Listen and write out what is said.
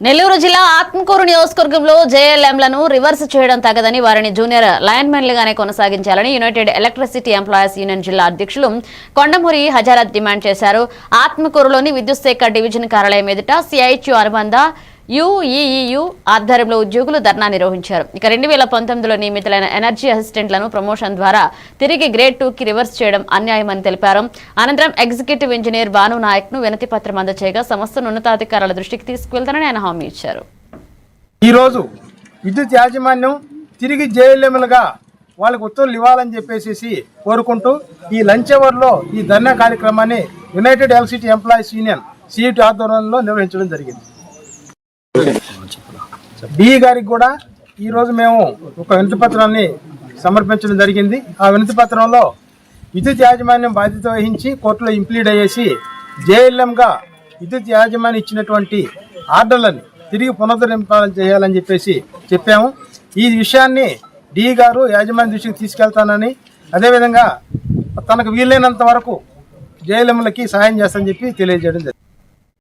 నెల్లూరు జిల్లా ఆత్మకూరు నియోజకవర్గంలో జేఎల్ఎంలను రివర్స్ చేయడం తగదని వారిని జూనియర్ లైన్మెన్లుగానే కొనసాగించాలని యునైటెడ్ ఎలక్ట్రిసిటీ ఎంప్లాయీస్ యూనియన్ జిల్లా అధ్యక్షులు కొండమూరి హజారత్ డిమాండ్ చేశారు. ఆత్మకూరులోని విద్యుత్ శాఖ డివిజన్ కార్యాలయం ఎదుట సిఐచ్యు అనుబంధ యుఈఈయు ఆధ్వర్యంలో ఉద్యోగులు ధర్నా నిర్వహించారు. ఇక రెండు వేల పంతొమ్మిదిలో నియమితులైన ఎనర్జీ అసిస్టెంట్లను ప్రమోషన్ ద్వారా తిరిగి గ్రేడ్ టూకి రివర్స్ చేయడం అన్యాయమని తెలిపారు. అనంతరం ఎగ్జిక్యూటివ్ ఇంజనీర్ భాను నాయక్ను వినతి పత్రం అందజేయగా సంస్థను ఉన్నతాధికారుల దృష్టికి తీసుకువెళ్తానని ఆయన హామీ ఇచ్చారు. ఈరోజు విద్యుత్ యాజమాన్యం తిరిగి జేఎల్ఎంలుగా వాళ్ళకి ఉత్తర్వులు ఇవ్వాలని చెప్పేసి కోరుకుంటూ ఈ లంచ్ అవర్లో ఈ ధర్నా కార్యక్రమాన్ని united electricity employees union CET ఆధ్వర్యంలో నిర్వహించడం జరిగింది. డిఈ గారికి కూడా ఈరోజు మేము ఒక వినతి పత్రాన్ని సమర్పించడం జరిగింది. ఆ వినతి పత్రంలో విద్యుత్ యాజమాన్యం బాధ్యత వహించి కోర్టులో ఇంప్లీడ్ అయ్యేసి జేఎల్ఎంగా విద్యుత్ యాజమాన్యం ఇచ్చినటువంటి ఆర్డర్లను తిరిగి పునరుద్ధరింపాలని చేయాలని చెప్పేసి చెప్పాము. ఈ విషయాన్ని డి గారు యాజమాన్య దృష్టికి తీసుకెళ్తానని అదేవిధంగా తనకు వీలైనంత వరకు జేఎల్ఎంలకి సహాయం చేస్తానని చెప్పి తెలియజేయడం జరిగింది.